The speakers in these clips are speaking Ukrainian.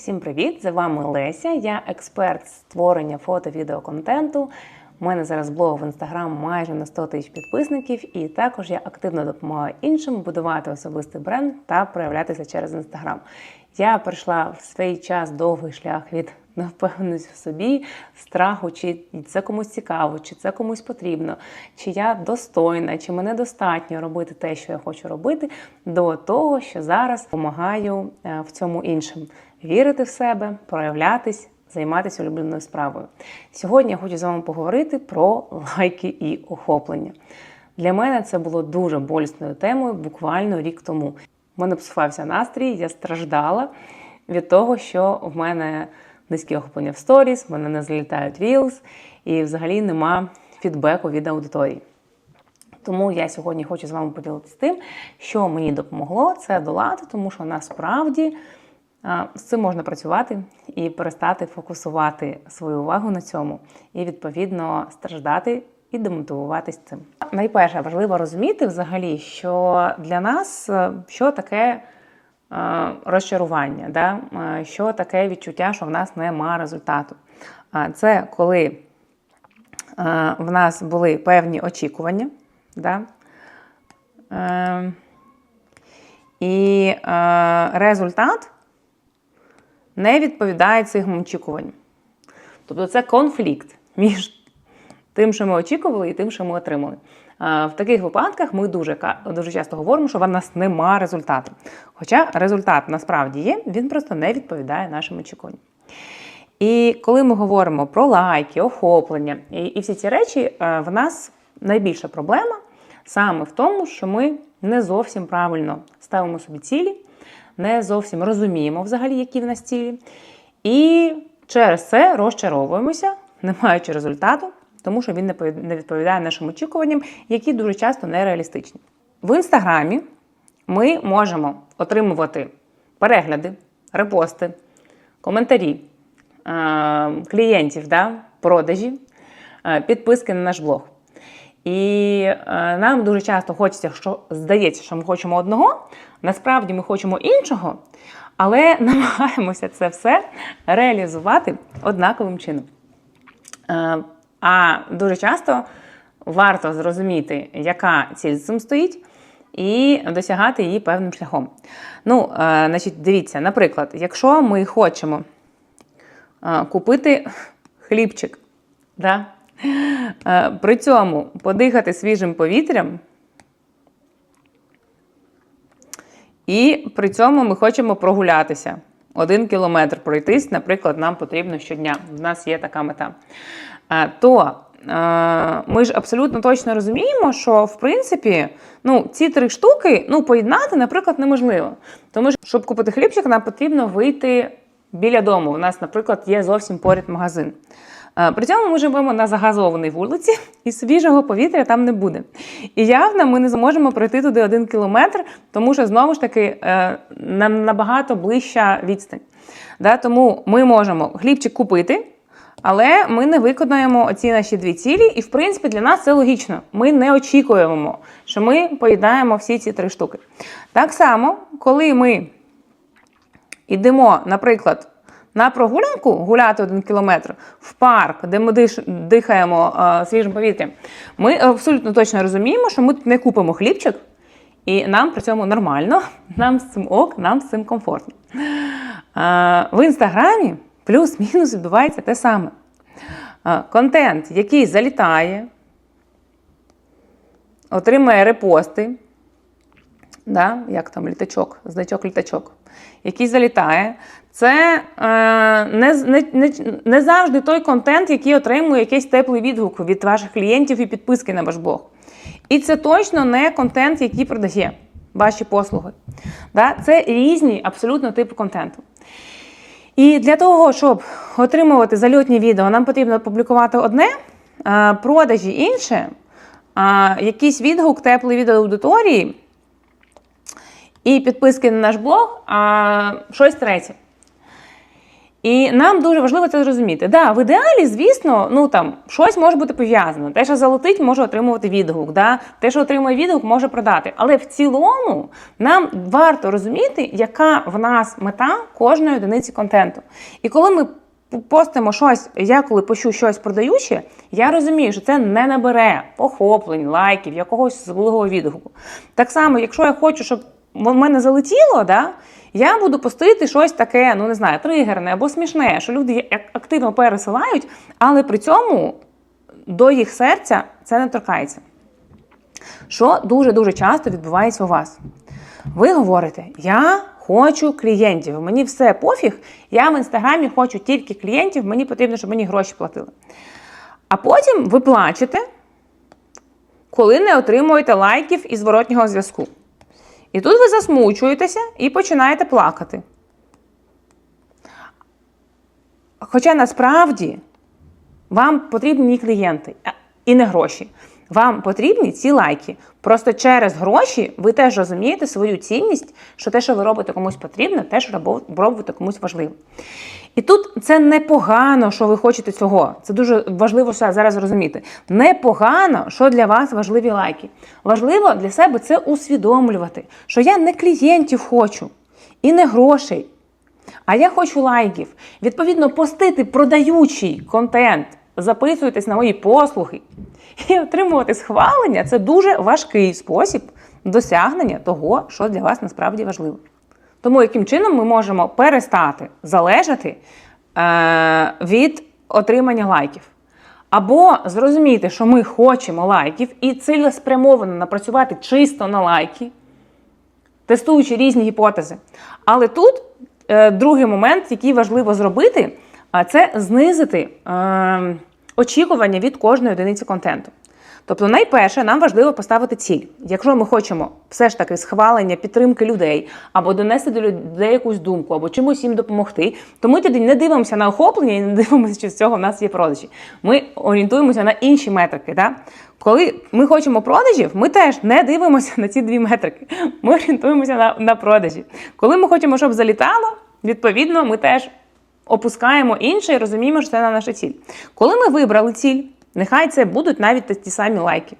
Всім привіт! З вами Леся. Я експерт створення фото-відеоконтенту. У мене зараз блог в інстаграм майже на 100 тисяч підписників, і також я активно допомагаю іншим будувати особистий бренд та проявлятися через інстаграм. Я пройшла в свій час довгий шлях від невпевненості в собі, страху, чи це комусь цікаво, чи це комусь потрібно, чи я достойна, чи мене достатньо робити те, що я хочу робити, до того, що зараз допомагаю е, в цьому іншим вірити в себе, проявлятись, займатися улюбленою справою. Сьогодні я хочу з вами поговорити про лайки і охоплення. Для мене це було дуже болісною темою буквально рік тому. У мене псувався настрій, я страждала від того, що в мене низьке охоплення в сторіс, в мене не залітають Reels, і взагалі нема фідбеку від аудиторії. Тому я сьогодні хочу з вами поділитися тим, що мені допомогло це долати, тому що насправді з цим можна працювати і перестати фокусувати свою увагу на цьому, і відповідно страждати і демотивуватись цим. Найперше важливо розуміти взагалі, що для нас е, що таке е, розчарування, да? е, що таке відчуття, що в нас немає результату. Це коли в нас були певні очікування. Да? Е, І результат не відповідає цим очікуванням. Тобто це конфлікт між тим, що ми очікували, і тим, що ми отримали. В таких випадках ми дуже дуже часто говоримо, що в нас нема результату. Хоча результат насправді є, він просто не відповідає нашим очікуванням. І коли ми говоримо про лайки, охоплення і, і всі ці речі, е, в нас найбільша проблема саме в тому, що ми не зовсім правильно ставимо собі цілі, не зовсім розуміємо взагалі, які в нас цілі. І через це розчаровуємося, не маючи результату, тому що він не відповідає нашим очікуванням, які дуже часто нереалістичні. В інстаграмі ми можемо отримувати перегляди, репости, коментарі е, клієнтів, да, продажі, е, підписки на наш блог. І е, нам дуже часто хочеться, що здається, що ми хочемо одного, насправді ми хочемо іншого, але намагаємося це все реалізувати однаковим чином. Е, А дуже часто варто зрозуміти, яка ціль цим стоїть, і досягати її певним шляхом. Ну, е, значить, дивіться, наприклад, якщо ми хочемо е, купити хлібчик, да? при цьому подихати свіжим повітрям, і при цьому ми хочемо прогулятися. Один кілометр пройтись, наприклад, нам потрібно щодня. У нас є така мета. Е, То е, ми ж абсолютно точно розуміємо, що в принципі ну, ці три штуки ну, поєднати, наприклад, неможливо. Тому що, щоб купити хлібчик, нам потрібно вийти біля дому. У нас, наприклад, є зовсім поряд магазин. Е, При цьому ми живемо на загазованій вулиці, і свіжого повітря там не буде. І явно ми не зможемо пройти туди один кілометр, тому що знову ж таки е, нам набагато ближча відстань. Да, тому ми можемо хлібчик купити, але ми не виконаємо оці наші дві цілі, і в принципі для нас це логічно. Ми не очікуємо, що ми поїдаємо всі ці три штуки. Так само, коли ми йдемо, наприклад, на прогулянку гуляти один кілометр в парк, де ми диш, дихаємо е, свіжим повітрям, ми абсолютно точно розуміємо, що ми тут не купимо хлібчик, і нам при цьому нормально, нам з цим ок, нам з цим комфортно. Е, в інстаграмі плюс-мінус відбувається те саме. Е, контент, який залітає, отримує репости, да, як там літачок, значок літачок, який залітає. Це е, не, не, не, завжди той контент, який отримує якийсь теплий відгук від ваших клієнтів і підписки на ваш блог. І це точно не контент, який продає ваші послуги. Да? Це різні абсолютно типи контенту. І для того, щоб отримувати зальотні відео, нам потрібно публікувати одне, продажі інше, якийсь відгук, теплий від аудиторії і підписки на наш блог, а щось третє. І нам дуже важливо це зрозуміти. Да, в ідеалі, звісно, ну там щось може бути пов'язано. Те, що залетить, може отримувати відгук. Да? Те, що отримує відгук, може продати. Але в цілому нам варто розуміти, яка в нас мета кожної одиниці контенту. І коли ми постимо щось, я коли пощу щось продаюче, я розумію, що це не набере похоплень, лайків, якогось злого відгуку. Так само, якщо я хочу, щоб в мене залетіло, да, я буду постити щось таке, ну не знаю, тригерне або смішне, що люди активно пересилають, але при цьому до їх серця це не торкається. Що дуже-дуже часто відбувається у вас? Ви говорите, я хочу клієнтів, мені все пофіг, я в інстаграмі хочу тільки клієнтів, мені потрібно, щоб мені гроші платили. А потім ви плачете, коли не отримуєте лайків і зворотнього зв'язку. І тут ви засмучуєтеся і починаєте плакати. Хоча насправді вам потрібні клієнти і не гроші. Вам потрібні ці лайки. Просто через гроші ви теж розумієте свою цінність, що те, що ви робите комусь потрібно, те, що робите комусь важливо. І тут це непогано, що ви хочете цього. Це дуже важливо зараз розуміти. Непогано, що для вас важливі лайки. Важливо для себе це усвідомлювати, що я не клієнтів хочу і не грошей. А я хочу лайків. Відповідно, постити продаючий контент, записуйтесь на мої послуги і отримувати схвалення це дуже важкий спосіб досягнення того, що для вас насправді важливо. Тому яким чином ми можемо перестати залежати е, від отримання лайків. Або зрозуміти, що ми хочемо лайків і цілеспрямовано напрацювати чисто на лайки, тестуючи різні гіпотези. Але тут е, другий момент, який важливо зробити, це знизити е, очікування від кожної одиниці контенту. Тобто, найперше, нам важливо поставити ціль. Якщо ми хочемо все ж таки схвалення, підтримки людей, або донести до людей якусь думку, або чимось їм допомогти, то ми тоді не дивимося на охоплення і не дивимося, чи з цього в нас є продажі. Ми орієнтуємося на інші метрики. Да? Коли ми хочемо продажів, ми теж не дивимося на ці дві метрики. Ми орієнтуємося на, на продажі. Коли ми хочемо, щоб залітало, відповідно, ми теж опускаємо інше і розуміємо, що це на наша ціль. Коли ми вибрали ціль, нехай це будуть навіть ті самі лайки.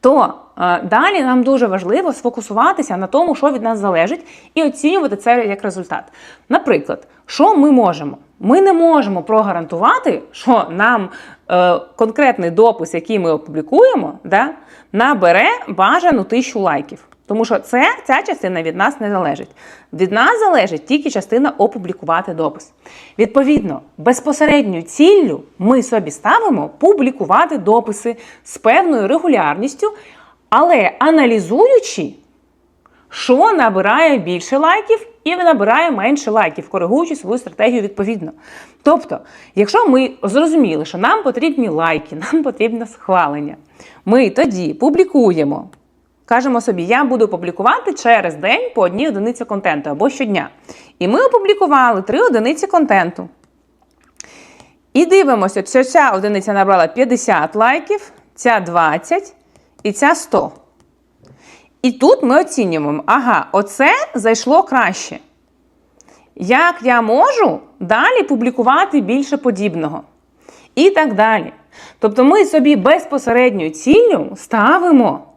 То е, далі нам дуже важливо сфокусуватися на тому, що від нас залежить, і оцінювати це як результат. Наприклад, що ми можемо? Ми не можемо прогарантувати, що нам е, конкретний допис, який ми опублікуємо, да, набере бажану тисячу лайків. Тому що це, ця частина від нас не залежить. Від нас залежить тільки частина опублікувати допис. Відповідно, безпосередньою ціллю ми собі ставимо публікувати дописи з певною регулярністю, але аналізуючи, що набирає більше лайків і набирає менше лайків, коригуючи свою стратегію відповідно. Тобто, якщо ми зрозуміли, що нам потрібні лайки, нам потрібне схвалення, ми тоді публікуємо. Кажемо собі, я буду публікувати через день по одній одиниці контенту або щодня. І ми опублікували три одиниці контенту. І дивимося, що ця одиниця набрала 50 лайків, ця 20 і ця 100. І тут ми оцінюємо, ага, оце зайшло краще. Як я можу далі публікувати більше подібного? І так далі. Тобто ми собі безпосередньою ціллю ставимо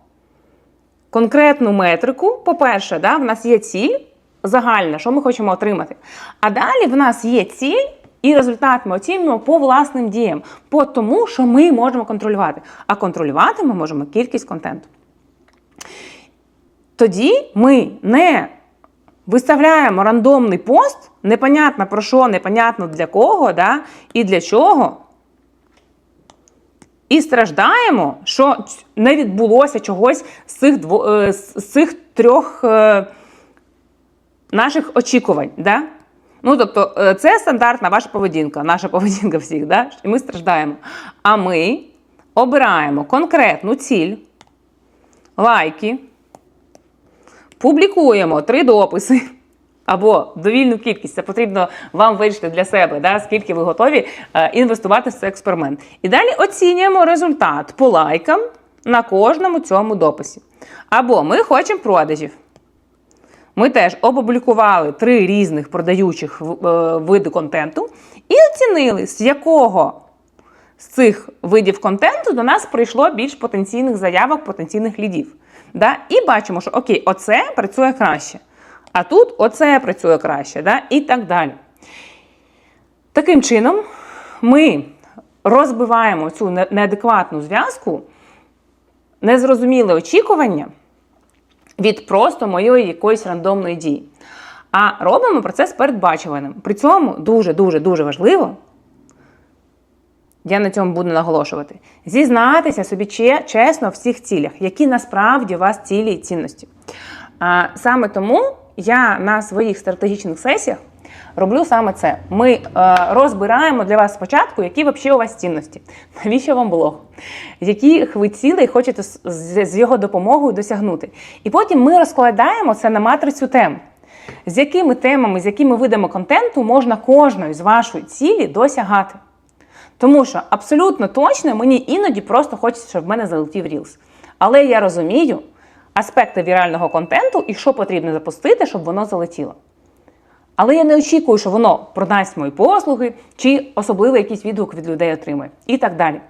конкретну метрику. По-перше, да, в нас є ціль загальна, що ми хочемо отримати. А далі в нас є ціль. І результат ми оцінюємо по власним діям, по тому, що ми можемо контролювати. А контролювати ми можемо кількість контенту. Тоді ми не виставляємо рандомний пост, непонятно про що, непонятно для кого, да, і для чого. І страждаємо, що не відбулося чогось з цих, дво, е, з цих трьох е, наших очікувань. Да? Ну, тобто, е, це стандартна ваша поведінка, наша поведінка всіх, да? і ми страждаємо. А ми обираємо конкретну ціль, лайки, публікуємо три дописи. Або довільну кількість, це потрібно вам вирішити для себе, да, скільки ви готові е, інвестувати в цей експеримент. І далі оцінюємо результат по лайкам на кожному цьому дописі. Або ми хочемо продажів. ми теж опублікували три різних продаючих е, види контенту і оцінили, з якого з цих видів контенту до нас прийшло більш потенційних заявок, потенційних лідів. Да? І бачимо, що окей, оце працює краще. А тут оце працює краще, да? і так далі. Таким чином, ми розбиваємо цю неадекватну зв'язку, незрозуміле очікування від просто моєї якоїсь рандомної дії. А робимо процес передбачуваним. При цьому дуже, дуже, дуже важливо, я на цьому буду наголошувати, зізнатися собі чесно в всіх цілях, які насправді у вас цілі і цінності. А, саме тому я на своїх стратегічних сесіях роблю саме це. Ми е, розбираємо для вас спочатку, які взагалі у вас цінності, навіщо вам блог, яких ви цілей хочете з, його допомогою досягнути. І потім ми розкладаємо це на матрицю тем. З якими темами, з якими видами контенту можна кожної з вашої цілі досягати. Тому що абсолютно точно мені іноді просто хочеться, щоб в мене залетів Reels. Але я розумію аспекти вірального контенту і що потрібно запустити, щоб воно залетіло. Але я не очікую, що воно продасть мої послуги чи особливий якийсь відгук від людей отримає і так далі.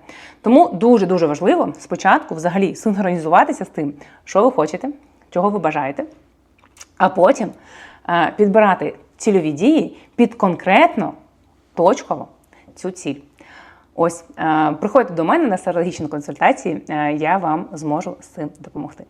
Тому дуже-дуже важливо спочатку взагалі синхронізуватися з тим, що ви хочете, чого ви бажаєте, а потім е, підбирати цільові дії під конкретно точково цю ціль. Ось, е, приходьте до мене на стратегічні консультації, е, я вам зможу з цим допомогти.